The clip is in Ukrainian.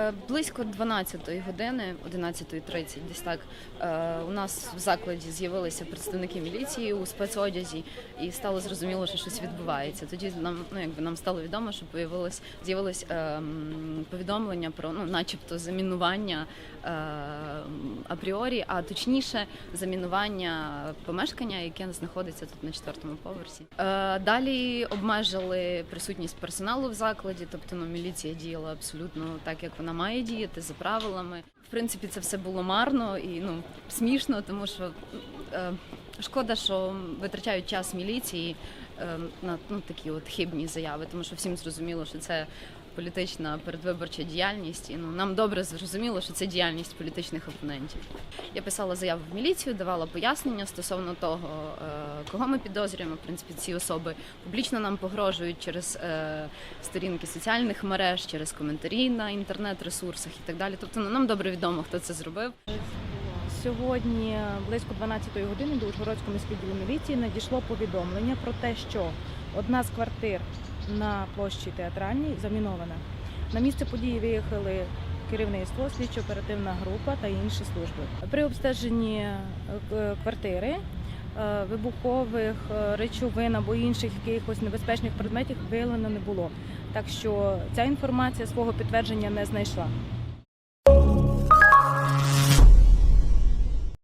Е, близько 12-ї години, 11.30, десь так, е, у нас в закладі з'явилися представники міліції у спецодязі, і стало зрозуміло, що щось відбувається. Тоді нам, ну якби нам стало відомо, що з'явилось е, м, повідомлення про ну, начебто, замінування е, апріорі, а точніше замінування помешкання, яке знаходиться тут на четвертому поверсі. Е, далі обмежили присутність персоналу в закладі, тобто ну, міліція діяла абсолютно так, як вона має діяти за правилами. В принципі, це все було марно і ну смішно, тому що е, шкода, що витрачають час міліції е, на ну, такі от хибні заяви, тому що всім зрозуміло, що це політична передвиборча діяльність, і ну нам добре зрозуміло, що це діяльність політичних опонентів. Я писала заяву в міліцію, давала пояснення стосовно того, е, кого ми підозрюємо. В принципі, ці особи публічно нам погрожують через е, сторінки соціальних мереж, через коментарі на інтернет-ресурсах і так далі. Тобто, ну нам добре відомо, хто це зробив. Сьогодні близько 12-ї години до Ужгородського міськвідділу міліції надійшло повідомлення про те, що одна з квартир на площі театральній замінована. На місце події виїхали керівництво, слідчо-оперативна група та інші служби. При обстеженні е, квартири е, вибухових е, речовин або інших якихось небезпечних предметів виявлено не було. Так що ця інформація свого підтвердження не знайшла.